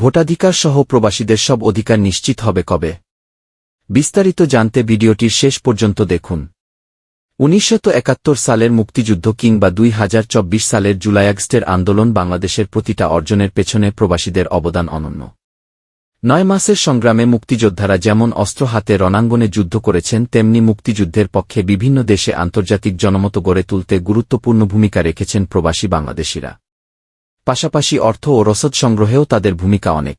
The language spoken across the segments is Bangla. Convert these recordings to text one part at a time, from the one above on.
ভোটাধিকার সহ প্রবাসীদের সব অধিকার নিশ্চিত হবে কবে? বিস্তারিত জানতে ভিডিওটির শেষ পর্যন্ত দেখুন। উনিশশো একাত্তর সালের মুক্তিযুদ্ধ কিংবা দুই হাজার চব্বিশ সালের জুলাই আগস্টের আন্দোলন বাংলাদেশের প্রতিটা অর্জনের পেছনে প্রবাসীদের অবদান অনন্য। নয় মাসের সংগ্রামে মুক্তিযোদ্ধারা যেমন অস্ত্র হাতে রণাঙ্গনে যুদ্ধ করেছেন, তেমনি মুক্তিযুদ্ধের পক্ষে বিভিন্ন দেশে আন্তর্জাতিক জনমত গড়ে তুলতে গুরুত্বপূর্ণ ভূমিকা রেখেছেন প্রবাসী বাংলাদেশিরা। পাশাপাশি অর্থ ও রসদ সংগ্রহেও তাদের ভূমিকা অনেক।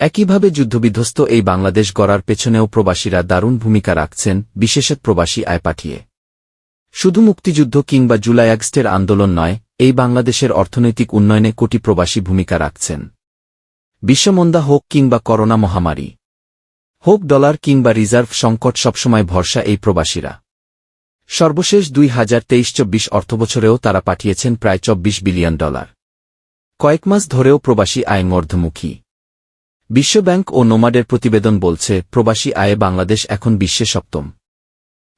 একইভাবে যুদ্ধবিধ্বস্ত এই বাংলাদেশ গড়ার পেছনেও প্রবাসীরা দারুণ ভূমিকা রাখছেন, বিশেষত প্রবাসী আয় পাঠিয়ে। শুধু মুক্তিযুদ্ধ কিংবা জুলাই আগস্টের আন্দোলন নয়, এই বাংলাদেশের অর্থনৈতিক উন্নয়নে কোটি প্রবাসী ভূমিকা রাখছেন। বিশ্বমন্দা হোক কিংবা করোনা মহামারী, হোক ডলার কিংবা রিজার্ভ সংকট সবসময় ভরসা এই প্রবাসীরা। সর্বশেষ দুই হাজার তেইশ চব্বিশ অর্থবছরেও তারা পাঠিয়েছেন প্রায় চব্বিশ বিলিয়ন ডলার। কয়েক মাস ধরেও প্রবাসী আয় মর্ধমুখী। বিশ্বব্যাংক ও নোমাডের প্রতিবেদন বলছে, প্রবাসী আয়ে বাংলাদেশ এখন বিশ্বে সপ্তম।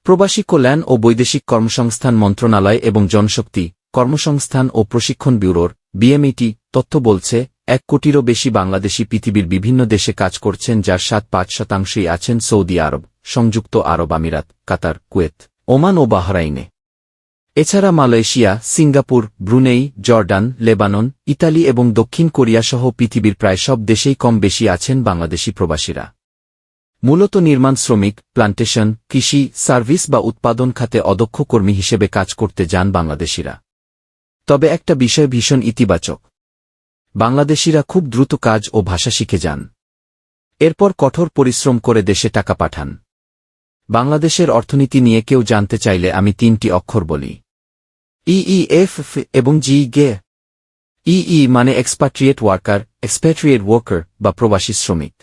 প্রবাসী কল্যাণ ও বৈদেশিক কর্মসংস্থান মন্ত্রণালয় এবং জনশক্তি, কর্মসংস্থান ও প্রশিক্ষণ ব্যুরোর, বিএমইটি, তথ্য বলছে, এক কোটিরও বেশি বাংলাদেশি পৃথিবীর বিভিন্ন দেশে কাজ করছেন যার সাত পাঁচ শতাংশই আছেন সৌদি আরব, সংযুক্ত আরব আমিরাত, কাতার, কুয়েত, ওমান ও বাহরাইনে। এছাড়া Malaysia, Singapore, Brunei, Jordan, Lebanon, Italy এবং দক্ষিণ কোরিয়া সহ পৃথিবীর প্রায় সব দেশেই কম বেশি আছেন বাংলাদেশি প্রবাসীরা। মূলত নির্মাণ শ্রমিক, প্লান্টেশন, কৃষি, সার্ভিস বা উৎপাদন খাতে অদক্ষ কর্মী হিসেবে কাজ করতে যান বাংলাদেশিরা। তবে একটা বিষয় ভীষণ ইতিবাচক। বাংলাদেশিরা খুব দ্রুত কাজ ও ভাষা শিখে যান। এরপর কঠোর পরিশ্রম করে দেশে টাকা পাঠান। বাংলাদেশের অর্থনীতি নিয়ে কেউ জানতে চাইলে আমি তিনটি অক্ষর বলি। ইইএফ এবং জি গে ইই মানে এক্সপাট্রিয়েট ওয়ার্কার এক্সপ্যাট্রিয়েট ওয়ার্কার বা প্রবাসী শ্রমিক।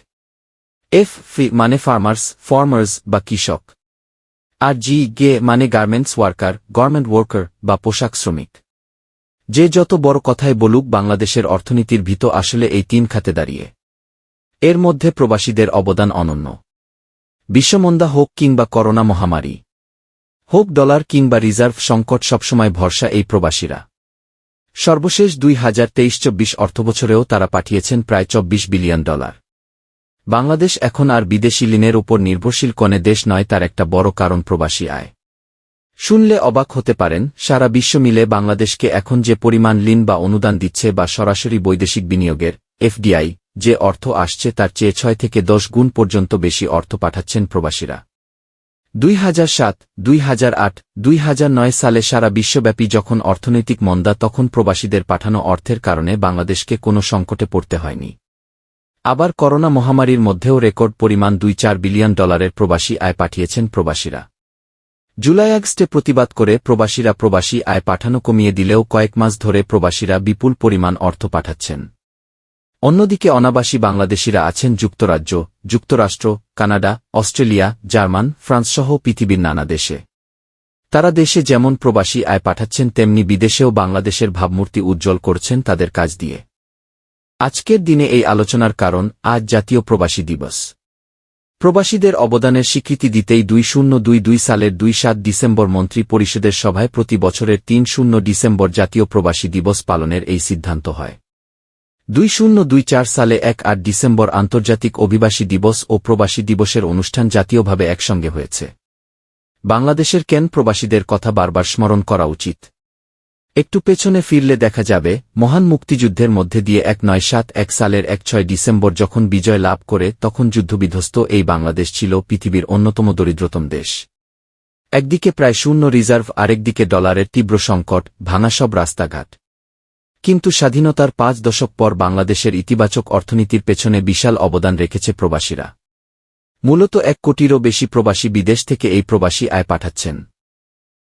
এফ ফি মানে ফার্মার্স ফার্মার্স বা কৃষক। আর জি গে মানে গার্মেন্টস ওয়ার্কার গার্মেন্ট ওয়ার্কার বা পোশাক শ্রমিক। যে যত বড় কথাই বলুক, বাংলাদেশের অর্থনীতির ভিত আসলে এই তিন খাতে দাঁড়িয়ে। এর মধ্যে প্রবাসীদের অবদান অনন্য। বিশ্বমন্দা হোক কিংবা করোনা মহামারী। হোক ডলার কিংবা রিজার্ভ সংকট সবসময় ভরসা এই প্রবাসীরা। সর্বশেষ দুই হাজার তেইশ চব্বিশ অর্থবছরেও তারা পাঠিয়েছেন প্রায় চব্বিশ বিলিয়ন ডলার। বাংলাদেশ এখন আর বিদেশি ঋণের ওপর নির্ভরশীল কনে দেশ নয়, তার একটা বড় কারণ প্রবাসী আয়। শুনলে অবাক হতে পারেন, সারা বিশ্ব মিলে বাংলাদেশকে এখন যে পরিমাণ ঋণ বা অনুদান দিচ্ছে বা সরাসরি বৈদেশিক বিনিয়োগের, এফডিআই, যে অর্থ আসছে তার চেয়ে ছয় থেকে দশ গুণ পর্যন্ত বেশি অর্থ পাঠাচ্ছেন প্রবাসীরা। দুই হাজার সাত, দুই হাজার আট, দুই হাজার নয় সালে সারা বিশ্বব্যাপী যখন অর্থনৈতিক মন্দা, তখন প্রবাসীদের পাঠানো অর্থের কারণে বাংলাদেশকে কোনো সংকটে পড়তে হয়নি। আবার করোনা মহামারীর মধ্যেও রেকর্ড পরিমাণ দুই চার বিলিয়ন ডলারের প্রবাসী আয় পাঠিয়েছেন প্রবাসীরা। জুলাই আগস্টে প্রতিবাদ করে প্রবাসীরা প্রবাসী আয় পাঠানো কমিয়ে দিলেও কয়েক মাস ধরে প্রবাসীরা বিপুল পরিমাণ অর্থ পাঠাচ্ছেন। অন্যদিকে অনাবাসী বাংলাদেশিরা আছেন যুক্তরাজ্য, যুক্তরাষ্ট্র, কানাডা, অস্ট্রেলিয়া, জার্মান ফ্রান্সসহ পৃথিবীর নানা দেশে। তারা দেশে যেমন প্রবাসী আয় পাঠাচ্ছেন, তেমনি বিদেশেও বাংলাদেশের ভাবমূর্তি উজ্জ্বল করছেন তাদের কাজ দিয়ে। আজকের দিনে এই আলোচনার কারণ, আজ জাতীয় প্রবাসী দিবস। প্রবাসীদের অবদানের স্বীকৃতি দিতেই দুই শূন্য দুই দুই সালের দুই সাত ডিসেম্বর মন্ত্রী পরিষদের সভায় প্রতি বছরের তিন শূন্য ডিসেম্বর জাতীয় প্রবাসী দিবস পালনের এই সিদ্ধান্ত হয়। দুই শূন্য দুই চার সালে এক আট ডিসেম্বর আন্তর্জাতিক অভিবাসী দিবস ও প্রবাসী দিবসের অনুষ্ঠান জাতীয়ভাবে একসঙ্গে হয়েছে। বাংলাদেশের কেন প্রবাসীদের কথা বারবার স্মরণ করা উচিত। একটু পেছনে ফিরলে দেখা যাবে, মহান মুক্তিযুদ্ধের মধ্যে দিয়ে এক নয় সাত এক সালের এক ছয় ডিসেম্বর যখন বিজয় লাভ করে, তখন যুদ্ধবিধ্বস্ত এই বাংলাদেশ ছিল পৃথিবীর অন্যতম দরিদ্রতম দেশ। একদিকে প্রায় শূন্য রিজার্ভ, আরেকদিকে ডলারের তীব্র সংকট, ভাঙা সব রাস্তাঘাট। কিন্তু স্বাধীনতার পাঁচ দশক পর বাংলাদেশের ইতিবাচক অর্থনীতির পেছনে বিশাল অবদান রেখেছে প্রবাসীরা। মূলত এক কোটিরও বেশি প্রবাসী বিদেশ থেকে এই প্রবাসী আয় পাঠাচ্ছেন।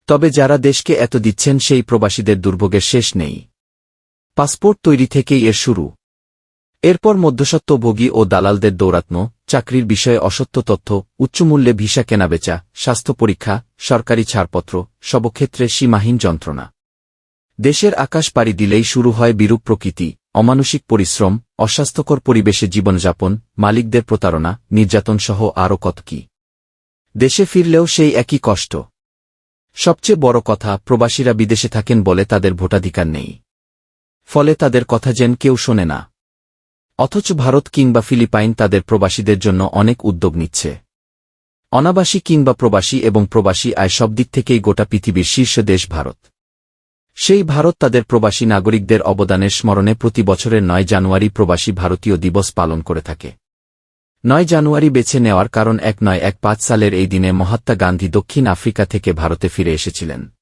তবে যারা দেশকে এত দিচ্ছেন সেই প্রবাসীদের দুর্ভোগের শেষ নেই। পাসপোর্ট তৈরি থেকেই এর শুরু। এরপর মধ্যসত্ত্বভোগী ও দালালদের দৌরাত্ম চাকরির বিষয়ে অসত্য তথ্য, উচ্চমূল্যে ভিসা কেনাবেচা, স্বাস্থ্য পরীক্ষা, সরকারি ছাড়পত্র, সবক্ষেত্রে সীমাহীন যন্ত্রণা। দেশের আকাশ পাড়ি দিলেই শুরু হয় বিরূপ প্রকৃতি, অমানসিক পরিশ্রম, অস্বাস্থ্যকর পরিবেশে জীবনযাপন, মালিকদের প্রতারণা নির্যাতন সহ আরও কত কি। দেশে ফিরলেও সেই একই কষ্ট। সবচেয়ে বড় কথা, প্রবাসীরা বিদেশে থাকেন বলে তাদের ভোটাধিকার নেই। ফলে তাদের কথা যেন কেউ শোনে না। অথচ ভারত কিংবা ফিলিপাইন তাদের প্রবাসীদের জন্য অনেক উদ্যোগ নিচ্ছে। অনাবাসী কিংবা প্রবাসী এবং প্রবাসী আয় সব দিক থেকেই গোটা পৃথিবীর শীর্ষ দেশ ভারত। সেই ভারত তাদের প্রবাসী নাগরিকদের অবদানের স্মরণে প্রতি বছরের নয় জানুয়ারি প্রবাসী ভারতীয় দিবস পালন করে থাকে। নয় জানুয়ারি বেছে নেওয়ার কারণ এক নয় এক পাঁচ সালের এই দিনে মহাত্মা গান্ধী দক্ষিণ আফ্রিকা থেকে ভারতে ফিরে এসেছিলেন।